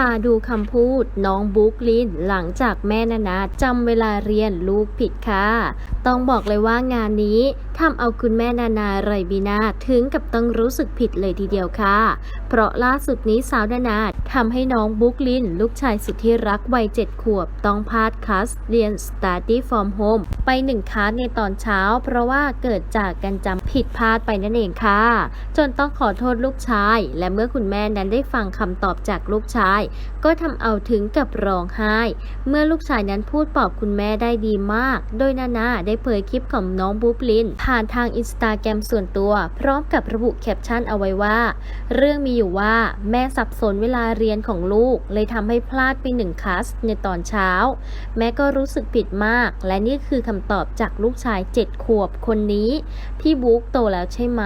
พาดูคำพูดน้องบุ๊กลินหลังจากแม่นานาจำเวลาเรียนลูกผิดค่ะ ต้องบอกเลยว่างานนี้ทำเอาคุณแม่นานาไรบีนาถึงกับต้องรู้สึกผิดเลยทีเดียวค่ะ เพราะล่าสุดนี้สาวนานาทำให้น้องบุ๊กลินลูกชายสุดที่รักวัยเจ็ดขวบ ต้องพลาดคลาสเรียน Study from Home ไปหนึ่งคลาสในตอนเช้า เพราะว่าเกิดจากการจำผิดพลาดไปนั่นเองค่ะ จนต้องขอโทษลูกชาย และเมื่อคุณแม่นั้นได้ฟังคำตอบจากลูกชายก็ทำเอาถึงกับร้องไห้ เมื่อลูกชายนั้นพูดปลอบคุณแม่ได้ดีมาก โดยนานาได้เผยคลิปของน้องบุ๊บลิน ผ่านทางอินสตาแกรมส่วนตัว พร้อมกับระบุแคปชั่นเอาไว้ว่า เรื่องมีอยู่ว่าแม่สับสนเวลาเรียนของลูก เลยทำให้พลาดไปหนึ่งคลาสในตอนเช้า แม่ก็รู้สึกผิดมาก และนี่คือคำตอบจากลูกชายเจ็ดขวบคนนี้ พี่บุ๊กโตแล้วใช่ไหม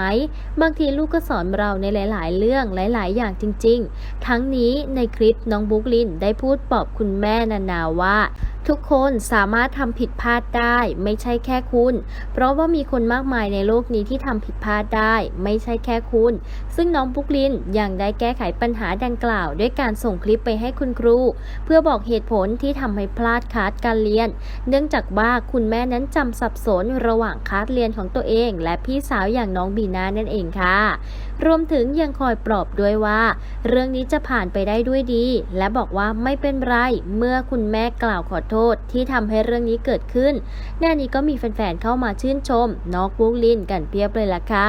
บางทีลูกก็สอนเราในหลาย ๆ เรื่องหลาย ๆ อย่างจริง ๆ ทั้งนี้ในคลิปน้องบุ๊กลินได้พูดปลอบคุณแม่นานาว่าทุกคนสามารถทำผิดพลาดได้ไม่ใช่แค่คุณ เพราะว่ามีคนมากมายในโลกนี้ที่ทำผิดพลาดได้ ไม่ใช่แค่คุณ ซึ่งน้องบุกลินยังได้แก้ไขปัญหาดังกล่าว ด้วยการส่งคลิปไปให้คุณครู เพื่อบอกเหตุผลที่ทำให้พลาดคาสการเรียน เนื่องจากว่าคุณแม่นั้นจำสับสนระหว่างคาสเรียนของตัวเอง และพี่สาวอย่างน้องบีนานั่นเองค่ะ รวมถึงยังคอยปลอบด้วยว่า เรื่องนี้จะผ่านไปได้ด้วยดี และบอกว่าไม่เป็นไรเมื่อคุณแม่กล่าวขอโทษที่ทำให้เรื่องนี้เกิดขึ้นหน้านี้ก็มีแฟนๆเข้ามาชื่นชม น้องบุ๊กลินกันเพียบเลยล่ะค่ะ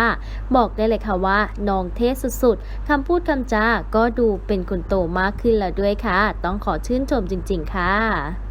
บอกได้เลยค่ะว่าน้องเทสสุดๆคำพูดคำจาก็ดูเป็นคนโตมากขึ้นแล้วด้วยค่ะ ต้องขอชื่นชมจริง ๆ ค่ะ